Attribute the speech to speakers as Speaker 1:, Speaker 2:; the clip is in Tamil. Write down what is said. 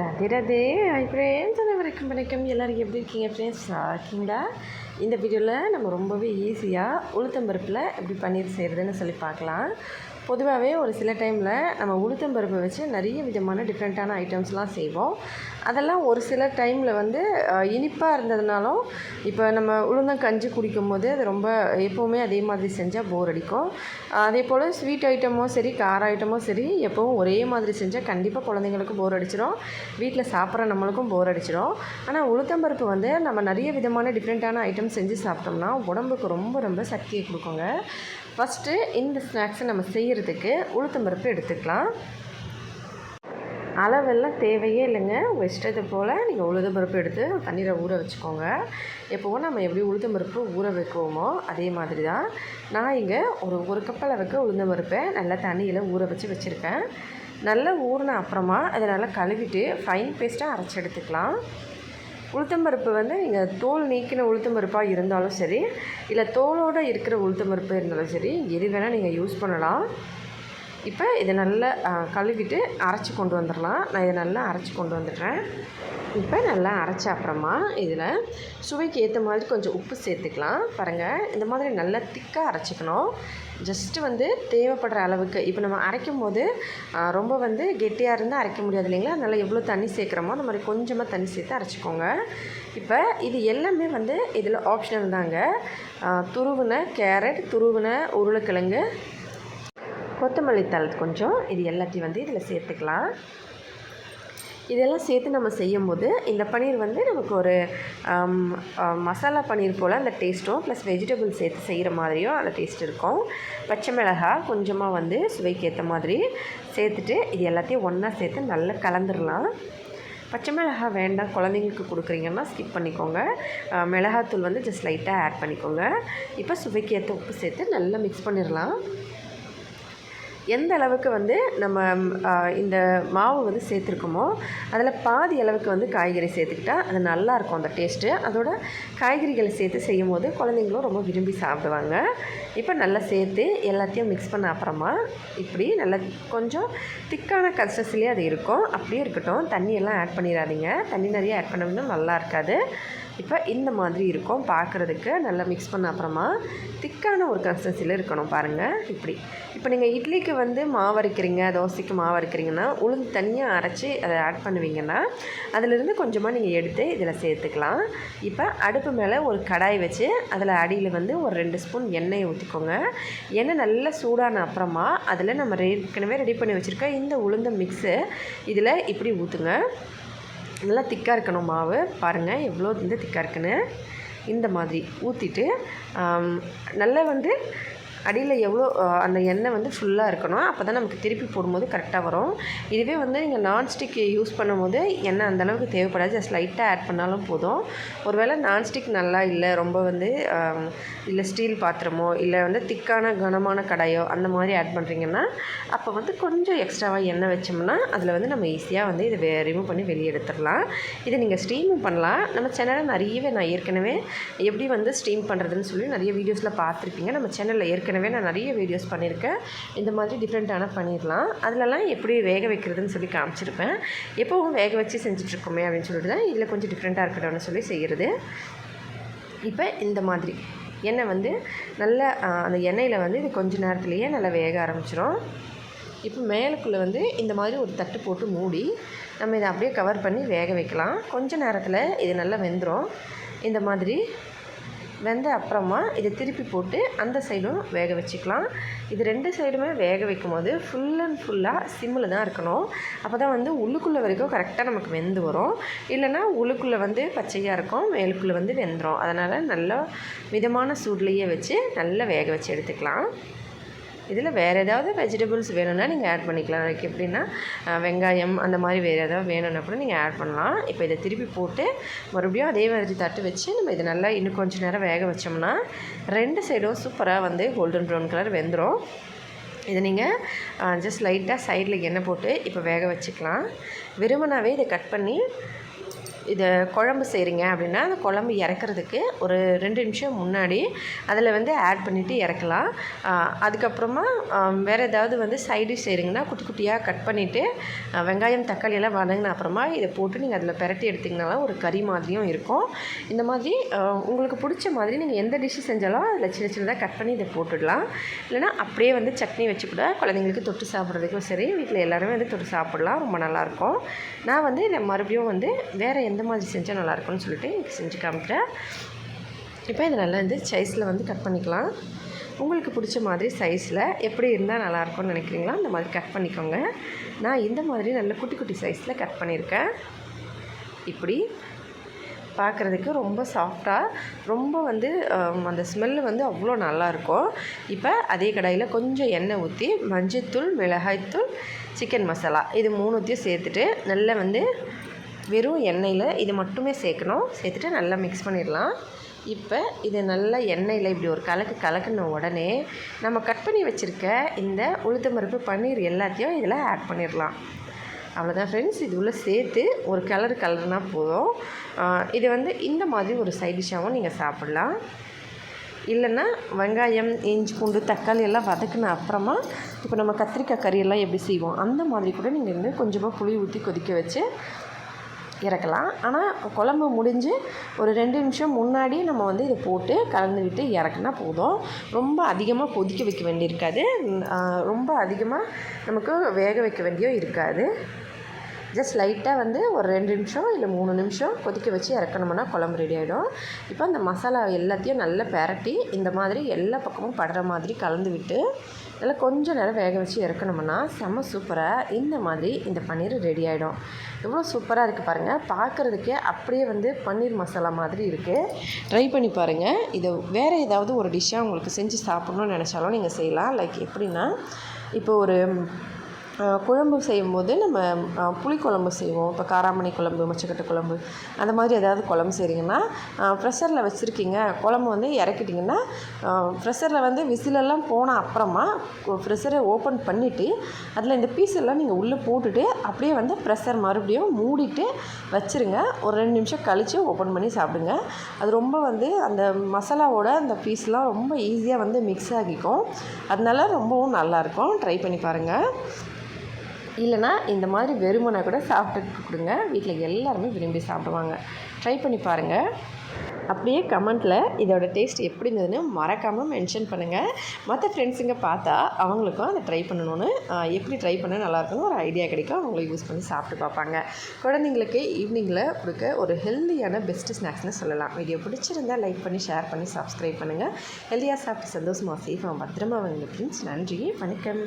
Speaker 1: ராதே ரதே. ஐ ஃப்ரெண்ட்ஸ் அனைவருக்கும் வணக்கம் எல்லோரும் எப்படி இருக்கீங்க? ஃப்ரெண்ட்ஸ் இருக்கீங்களா? இந்த வீடியோவில் நம்ம ரொம்பவே ஈஸியாக உளுத்தம்பருப்பில் எப்படி பன்னீர் செய்கிறதுன்னு சொல்லி பார்க்கலாம். பொதுவாகவே ஒரு சில டைமில் நம்ம உளுத்தம்பருப்பை வச்சு நிறைய விதமான டிஃப்ரெண்ட்டான ஐட்டம்ஸ்லாம் செய்வோம். அதெல்லாம் ஒரு சில டைமில் வந்து இனிப்பாக இருந்ததுனாலும் இப்போ நம்ம உளுந்தங்கஞ்சி குடிக்கும் போது அது ரொம்ப எப்போவுமே அதே மாதிரி செஞ்சால் போர் அடிக்கும். அதே போல் ஸ்வீட் ஐட்டமோ சரி கார ஐட்டமோ சரி எப்போவும் ஒரே மாதிரி செஞ்சால் கண்டிப்பாக குழந்தைங்களுக்கும் போர் அடிச்சிடும் வீட்டில் சாப்பிட்ற நம்மளுக்கும் போர் அடிச்சிடும் ஆனால் உளுத்தம்பருப்பு வந்து நம்ம நிறைய விதமான டிஃப்ரெண்ட்டான ஐட்டம் செஞ்சு சாப்பிட்டோம்னா உடம்புக்கு ரொம்ப ரொம்ப சக்தியை கொடுக்குங்க. ஃபஸ்ட்டு இந்த ஸ்நாக்ஸை நம்ம செய்கிறதுக்கு உளுத்தம்பருப்பு எடுத்துக்கலாம். அளவெல்லாம் தேவையே இல்லைங்க. உங்கள் இஷ்டத்தை போல் நீங்கள் உளுத்தம்பருப்பு எடுத்து தண்ணீரை ஊற வச்சுக்கோங்க. எப்போவும் நம்ம எப்படி உளுத்தம்பருப்பு ஊற வைக்குவோமோ அதே மாதிரி தான் நான் இங்கே ஒரு ஒரு கப் அளவுக்கு உளுந்தம்பருப்பை நல்லா தண்ணியில் ஊற வச்சு வச்சுருக்கேன். நல்லா ஊறின அப்புறமா அதை நல்லா கழுவிட்டு ஃபைன் பேஸ்ட்டாக அரைச்சி எடுத்துக்கலாம். உளுத்தம்பருப்பு வந்து நீங்கள் தோல் நீக்கின உளுத்தம்பருப்பாக இருந்தாலும் சரி இல்லை தோலோடு இருக்கிற உளுத்தம்பருப்பு இருந்தாலும் சரி எது வேணால் நீங்கள் யூஸ் பண்ணலாம். இப்போ இதை நல்லா கழுவிட்டு அரைச்சி கொண்டு வந்துடலாம். நான் இதை நல்லா அரைச்சி கொண்டு வந்துடுறேன். இப்போ நல்லா அரைச்ச அப்புறமா இதில் சுவைக்கு ஏற்ற மாதிரி கொஞ்சம் உப்பு சேர்த்துக்கலாம். பாருங்கள் இந்த மாதிரி நல்லா திக்காக அரைச்சிக்கணும். ஜஸ்ட்டு வந்து தேவைப்படுற அளவுக்கு. இப்போ நம்ம அரைக்கும் போது ரொம்ப வந்து கெட்டியாக இருந்தால் அரைக்க முடியாது இல்லைங்களா? அதனால் எவ்வளோ தண்ணி சேர்க்குறோமோ அந்த மாதிரி கொஞ்சமாக தண்ணி சேர்த்து அரைச்சிக்கோங்க. இப்போ இது எல்லாமே வந்து இதில் ஆப்ஷனல் தாங்க. துருவின கேரட் துருவின உருளைக்கிழங்கு கொத்தமல்லி தழை கொஞ்சம். இது எல்லாத்தையும் வந்து இதில் சேர்த்துக்கலாம். இதெல்லாம் சேர்த்து நம்ம செய்யும்போது இந்த பன்னீர் வந்து நமக்கு ஒரு மசாலா பன்னீர் போல் அந்த டேஸ்ட்டும் ப்ளஸ் வெஜிடபிள் சேர்த்து செய்கிற மாதிரியும் அந்த டேஸ்ட் இருக்கும். பச்சை மிளகாய் கொஞ்சமாக வந்து சுவைக்கு ஏற்ற மாதிரி சேர்த்துட்டு இது எல்லாத்தையும் ஒன்றா சேர்த்து நல்லா கலந்துடலாம். பச்சை மிளகாய் வேண்டாம் குழந்தைங்களுக்கு கொடுக்குறீங்கன்னா ஸ்கிப் பண்ணிக்கோங்க. மிளகாத்தூள் வந்து ஜஸ்ட் லைட்டாக ஆட் பண்ணிக்கோங்க. இப்போ சுவைக்கு ஏற்ற உப்பு சேர்த்து நல்லா மிக்ஸ் பண்ணிடலாம். எந்த அளவுக்கு வந்து நம்ம இந்த மாவு வந்து சேர்த்துருக்கோமோ அதில் பாதி அளவுக்கு வந்து காய்கறி சேர்த்துக்கிட்டால் அது நல்லாயிருக்கும் அந்த டேஸ்ட்டு அதோட காய்கறிகளை சேர்த்து செய்யும் போது குழந்தைங்களும் ரொம்ப விரும்பி சாப்பிடுவாங்க. இப்போ நல்லா சேர்த்து எல்லாத்தையும் மிக்ஸ் பண்ண அப்புறமா இப்படி நல்லா கொஞ்சம் திக்கான கன்சிஸ்டன்சிலே அது இருக்கும். அப்படியே இருக்கட்டும். தண்ணியெல்லாம் ஆட் பண்ணிடாதீங்க. தண்ணி நிறைய ஆட் பண்ணோம்னா நல்லா இருக்காது. இப்போ இந்த மாதிரி இருக்கும் பார்க்குறதுக்கு நல்லா மிக்ஸ் பண்ண அப்புறமா திக்கான ஒரு கன்சிஸ்டன்சியில் இருக்கணும் பாருங்கள் இப்படி. இப்போ நீங்கள் இட்லிக்கு வந்து மாவு அரைக்கிறீங்க தோசைக்கு மாவு அரைக்கிறீங்கன்னா உளுந்து தனியாக அரைச்சி அதை ஆட் பண்ணுவீங்கன்னா அதிலிருந்து கொஞ்சமாக நீங்கள் எடுத்து இதில் சேர்த்துக்கலாம். இப்போ அடுப்பு மேலே ஒரு கடாய் வச்சு அதில் அடியில் வந்து ஒரு ரெண்டு ஸ்பூன் எண்ணெயை ஊற்றிக்கோங்க. எண்ணெய் நல்லா சூடான அப்புறமா அதில் நம்ம ஏற்கனவே ரெடி பண்ணி வச்சுருக்க இந்த உளுந்த மிக்ஸு இதில் இப்படி ஊற்றுங்க. நல்லா திக்காக இருக்கணும் மாவு. பாருங்கள் எவ்வளோ வந்து திக்காக இருக்குன்னு. இந்த மாதிரி ஊற்றிட்டு நல்லா வந்து அடியில் எவ்வளோ அந்த எண்ணெய் வந்து ஃபுல்லாக இருக்கணும். அப்போ தான் நமக்கு திருப்பி போடும்போது கரெக்டாக வரும். இதுவே வந்து நீங்கள் நான்ஸ்டிக் யூஸ் பண்ணும்போது எண்ணெய் அந்தளவுக்கு தேவைப்படாது. ஜஸ்ட் லைட்டாக ஆட் பண்ணாலும் போதும். ஒருவேளை நான்ஸ்டிக் நல்லா இல்லை ரொம்ப வந்து இல்லை ஸ்டீல் பாத்திரமோ இல்லை வந்து திக்கான கனமான கடாயோ அந்த மாதிரி ஆட் பண்ணுறீங்கன்னா அப்போ வந்து கொஞ்சம் எக்ஸ்ட்ராவாக எண்ணெய் வச்சோம்னா அதில் வந்து நம்ம ஈஸியாக வந்து இதை ரிமூவ் பண்ணி வெளியே எடுத்துடலாம். இதை நீங்கள் ஸ்டீமும் பண்ணலாம். நம்ம சேனலில் நிறையவே நான் ஏற்கனவே எப்படி வந்து ஸ்டீம் பண்ணுறதுன்னு சொல்லி நிறைய வீடியோஸில் பார்த்துருப்பீங்க. நம்ம சேனலில் ஏற்கனவே ஏற்கனவே நான் நிறைய வீடியோஸ் பண்ணியிருக்கேன். இந்த மாதிரி டிஃப்ரெண்ட்டான பண்ணிடலாம். அதிலலாம் எப்படி வேக வைக்கிறதுன்னு சொல்லி காமிச்சிருப்பேன். எப்போவும் வேக வச்சு செஞ்சிட்ருக்கோமே அப்படின்னு சொல்லிட்டு தான் இதில் கொஞ்சம் டிஃப்ரெண்ட்டாக இருக்கட்டும்னு சொல்லி செய்கிறது இப்போ இந்த மாதிரி. எண்ணெய் வந்து நல்ல அந்த எண்ணெயில் வந்து இது கொஞ்சம் நேரத்துலேயே நல்லா வேக ஆரம்பிச்சிடும் இப்போ மேலுக்குள்ளே வந்து இந்த மாதிரி ஒரு தட்டு போட்டு மூடி நம்ம இதை அப்படியே கவர் பண்ணி வேக வைக்கலாம். கொஞ்சம் நேரத்தில் இது நல்லா வெந்துடும் இந்த மாதிரி வெந்த அப்புறமா இதை திருப்பி போட்டு அந்த சைடும் வேக வச்சுக்கலாம். இது ரெண்டு சைடுமே வேக வைக்கும் போது ஃபுல் அண்ட் ஃபுல்லாக சிம்மில் தான் இருக்கணும். அப்போ தான் வந்து உள்ளுக்குள்ளே வரைக்கும் கரெக்டாக நமக்கு வெந்து வரும். இல்லைனா உள்ளுக்குள்ளே வந்து பச்சையாக இருக்கும் மேலுக்குள்ளே வந்து வெந்துடும் அதனால் நல்லா மிதமான சூட்லேயே வச்சு நல்லா வேக வச்சு எடுத்துக்கலாம். இதில் வேறு ஏதாவது வெஜிடபிள்ஸ் வேணும்னா நீங்கள் ஆட் பண்ணிக்கலாம். லைக் எப்படின்னா வெங்காயம் அந்த மாதிரி வேறு ஏதாவது வேணும்னா கூட நீங்கள் ஆட் பண்ணலாம். இப்போ இதை திருப்பி போட்டு மறுபடியும் அதே மாதிரி தட்டு வச்சு நம்ம இதை நல்லா இன்னும் கொஞ்சம் நேரம் வேக வச்சோம்னா ரெண்டு சைடும் சூப்பராக வந்து கோல்டன் ப்ரௌன் கலர் வெந்துடும் இதை நீங்கள் ஜஸ்ட் லைட்டாக சைடில் எண்ணெய் போட்டு இப்போ வேக வச்சுக்கலாம். விரும்பினாவே இதை கட் பண்ணி இதை குழம்பு செய்கிறீங்க அப்படின்னா அந்த குழம்பு இறக்குறதுக்கு ஒரு ரெண்டு நிமிஷம் முன்னாடி அதில் வந்து ஆட் பண்ணிவிட்டு இறக்கலாம். அதுக்கப்புறமா வேறு ஏதாவது வந்து சைடு செய்கிறீங்கன்னா குட்டி குட்டியாக கட் பண்ணிவிட்டு வெங்காயம் தக்காளி எல்லாம் வதங்கின அப்புறமா இதை போட்டு நீங்கள் அதில் பெரட்டி எடுத்திங்கனாலும் ஒரு கறி மாதிரியும் இருக்கும். இந்த மாதிரி உங்களுக்கு பிடிச்ச மாதிரி நீங்கள் எந்த டிஷ்ஷு செஞ்சாலும் அதில் சின்ன சின்னதாக கட் பண்ணி இதை போட்டுடலாம். இல்லைனா அப்படியே வந்து சட்னி வச்சு கூட குழந்தைங்களுக்கு தொட்டு சாப்பிட்றதுக்கும் சரி வீட்டில் எல்லாருமே வந்து தொட்டு சாப்பிட்லாம். ரொம்ப நல்லாயிருக்கும் நான் வந்து இதை மறுபடியும் வந்து வேறு எந்த மாதிரி செஞ்சால் நல்லாயிருக்கும்னு சொல்லிட்டு எனக்கு செஞ்சு காமிக்கிறேன். இப்போ இதை நல்லா வந்து சைஸில் வந்து கட் பண்ணிக்கலாம். உங்களுக்கு பிடிச்ச மாதிரி சைஸில் எப்படி இருந்தால் நல்லாயிருக்கும்னு நினைக்கிறீங்களோ அந்த மாதிரி கட் பண்ணிக்கோங்க. நான் இந்த மாதிரி நல்ல குட்டி குட்டி சைஸில் கட் பண்ணியிருக்கேன். இப்படி பார்க்குறதுக்கு ரொம்ப சாஃப்டாக ரொம்ப வந்து அந்த ஸ்மெல்லு வந்து அவ்வளோ நல்லாயிருக்கும். இப்போ அதே கடாயில் கொஞ்சம் எண்ணெய் ஊற்றி மஞ்சத்தூள் மிளகாய்த்தூள் சிக்கன் மசாலா இது மூணுத்தையும் சேர்த்துட்டு நல்லா வந்து வெறும் எண்ணெயில் இது மட்டுமே சேர்க்கணும். சேர்த்துட்டு நல்லா மிக்ஸ் பண்ணிடலாம். இப்போ இது நல்லா எண்ணெயில் இப்படி ஒரு கலக்கு கலக்குன உடனே நம்ம கட் பண்ணி வச்சுருக்க இந்த உளுத்தம்பருப்பு பன்னீர் எல்லாத்தையும் இதில் ஆட் பண்ணிடலாம். அவ்வளோதான் ஃப்ரெண்ட்ஸ் இது உள்ள சேர்த்து ஒரு கலர் கலர்னா போதும். இது வந்து இந்த மாதிரி ஒரு சைட் டிஷ்ஷாகவும் நீங்கள் சாப்பிட்லாம். இல்லைன்னா வெங்காயம் இஞ்சி பூண்டு தக்காளி எல்லாம் வதக்குன அப்புறமா இப்போ நம்ம கத்திரிக்காய் கறியெல்லாம் எப்படி செய்வோம்? அந்த மாதிரி கூட நீங்கள் வந்து கொஞ்சமாக புளி ஊற்றி கொதிக்க வச்சு இறக்கலாம். ஆனால் குழம்பு முடிஞ்சு ஒரு ரெண்டு நிமிஷம் முன்னாடி நம்ம வந்து இதை போட்டு கலந்து விட்டு இறக்குனா போதும். ரொம்ப அதிகமாக கொதிக்க வைக்க வேண்டியிருக்காது. ரொம்ப அதிகமாக நமக்கு வேக வைக்க வேண்டியோ இருக்காது. ஜஸ்ட் லைட்டாக வந்து ஒரு ரெண்டு நிமிஷம் இல்லை மூணு நிமிஷம் கொதிக்க வச்சு இறக்கணும்னா குழம்பு ரெடி ஆகிடும் இப்போ அந்த மசாலா எல்லாத்தையும் நல்லா பெரட்டி இந்த மாதிரி எல்லா பக்கமும் படுற மாதிரி கலந்து விட்டு நல்லா கொஞ்சம் நேரம் வேக வச்சு இறக்கணும்னா செம்ம சூப்பராக இந்த மாதிரி இந்த பன்னீர் ரெடி ஆகிடும் எவ்வளோ சூப்பராக இருக்குது பாருங்கள் பார்க்குறதுக்கே அப்படியே வந்து பன்னீர் மசாலா மாதிரி இருக்குது ட்ரை பண்ணி பாருங்கள் இதை வேறு ஏதாவது ஒரு டிஷ்ஷாக உங்களுக்கு செஞ்சு சாப்பிட்ணுன்னு நினச்சாலும் நீங்கள் செய்யலாம். லைக் எப்படின்னா இப்போ ஒரு குழம்பு செய்யும்போது நம்ம புளிக்குழம்பு செய்வோம். இப்போ காராமணி குழம்பு மொச்சக்கட்டை குழம்பு அந்த மாதிரி ஏதாவது குழம்பு செய்கிறீங்கன்னா ப்ரெஷரில் வச்சுருக்கீங்க. குழம்பு வந்து இறக்கிட்டிங்கன்னா ப்ரெஷரில் வந்து விசிலெல்லாம் போன அப்புறமா ப்ரெஷரை ஓப்பன் பண்ணிவிட்டு அதில் இந்த பீஸ் எல்லாம் நீங்கள் உள்ளே போட்டுட்டு அப்படியே வந்து ப்ரெஷர் மறுபடியும் மூடிட்டு வச்சுருங்க. ஒரு ரெண்டு நிமிஷம் கழித்து ஓப்பன் பண்ணி சாப்பிடுங்க. அது ரொம்ப வந்து அந்த மசாலாவோட அந்த பீஸ்லாம் ரொம்ப ஈஸியாக வந்து மிக்ஸ் ஆகிக்கும். அதனால ரொம்பவும் நல்லாயிருக்கும் ட்ரை பண்ணி பாருங்கள் இல்லைனா இந்த மாதிரி வெறுமனை கூட சாப்பிட்டு கொடுங்க. வீட்டில் எல்லாருமே விரும்பி சாப்பிடுவாங்க. ட்ரை பண்ணி பாருங்கள் அப்படியே கமெண்ட்டில் இதோட டேஸ்ட் எப்படி இருந்ததுன்னு மறக்காமல் மென்ஷன் பண்ணுங்கள் மற்ற ஃப்ரெண்ட்ஸுங்க பார்த்தா அவங்களுக்கும் அதை ட்ரை பண்ணணும்னு எப்படி ட்ரை பண்ண நல்லாயிருக்குன்னு ஒரு ஐடியா கிடைக்கும். அவங்கள யூஸ் பண்ணி சாப்பிட்டு பார்ப்பாங்க. குழந்தைங்களுக்கு ஈவினிங்கில் கொடுக்க ஒரு ஹெல்த்தியான பெஸ்ட்டு ஸ்நாக்ஸ்னு சொல்லலாம். வீடியோ பிடிச்சிருந்தா லைக் பண்ணி ஷேர் பண்ணி சப்ஸ்கிரைப் பண்ணுங்கள் ஹெல்த்தியாக சாப்பிட்டு சந்தோஷமாக சேஃபாக பத்திரமா வாங்க. ஃப்ரெண்ட்ஸ் நன்றி. வணக்கம்.